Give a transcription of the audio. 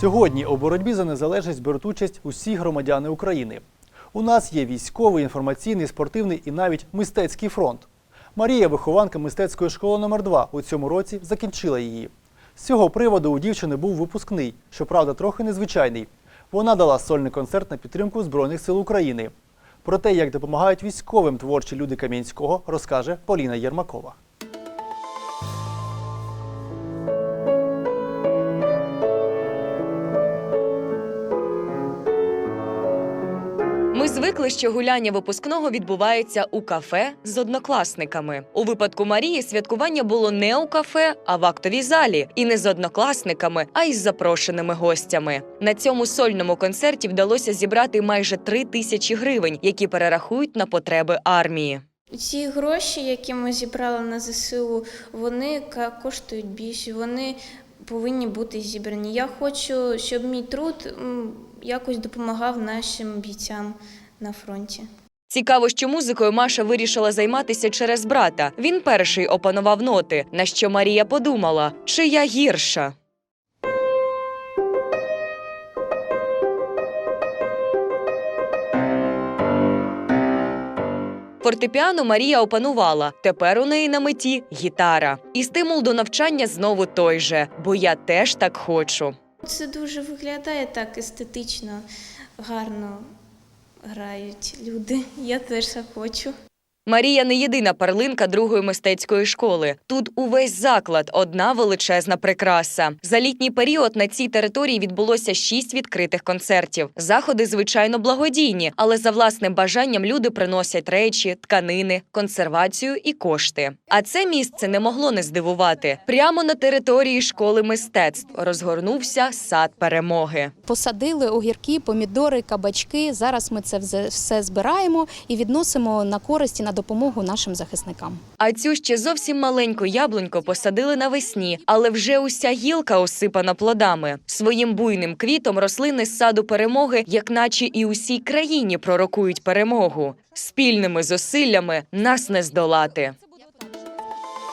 Сьогодні у боротьбі за незалежність беруть участь усі громадяни України. У нас є військовий, інформаційний, спортивний і навіть мистецький фронт. Марія, вихованка мистецької школи номер 2 у цьому році закінчила її. З цього приводу у дівчини був випускний, щоправда, трохи незвичайний. Вона дала сольний концерт на підтримку Збройних сил України. Про те, як допомагають військовим творчі люди Кам'янського, розкаже Поліна Єрмакова. Звикли, що гуляння випускного відбувається у кафе з однокласниками. У випадку Марії святкування було не у кафе, а в актовій залі, і не з однокласниками, а й з запрошеними гостями. На цьому сольному концерті вдалося зібрати майже три тисячі гривень, які перерахують на потреби армії. Ці гроші, які ми зібрали на ЗСУ, вони коштують більше, вони повинні бути зібрані. Я хочу, щоб мій труд якось допомагав нашим бійцям на фронті. Цікаво, що музикою Маша вирішила займатися через брата. Він перший опанував ноти. На що Марія подумала, чи я гірша. Фортепіано Марія опанувала. Тепер у неї на меті гітара. І стимул до навчання знову той же, бо я теж так хочу. Це дуже виглядає так естетично, гарно грають люди. Я теж так хочу. Марія не єдина перлинка другої мистецької школи. Тут увесь заклад одна величезна прикраса. За літній період на цій території відбулося шість відкритих концертів. Заходи, звичайно, благодійні, але за власним бажанням люди приносять речі, тканини, консервацію і кошти. А це місце не могло не здивувати. Прямо на території школи мистецтв розгорнувся сад перемоги. Посадили огірки, помідори, кабачки. Зараз ми це все- збираємо і відносимо на користь і на допомогу нашим захисникам. А цю ще зовсім маленьку яблуньку посадили навесні, але вже уся гілка осипана плодами. Своїм буйним квітом рослини з саду перемоги, як наче і усій країні пророкують перемогу. Спільними зусиллями нас не здолати.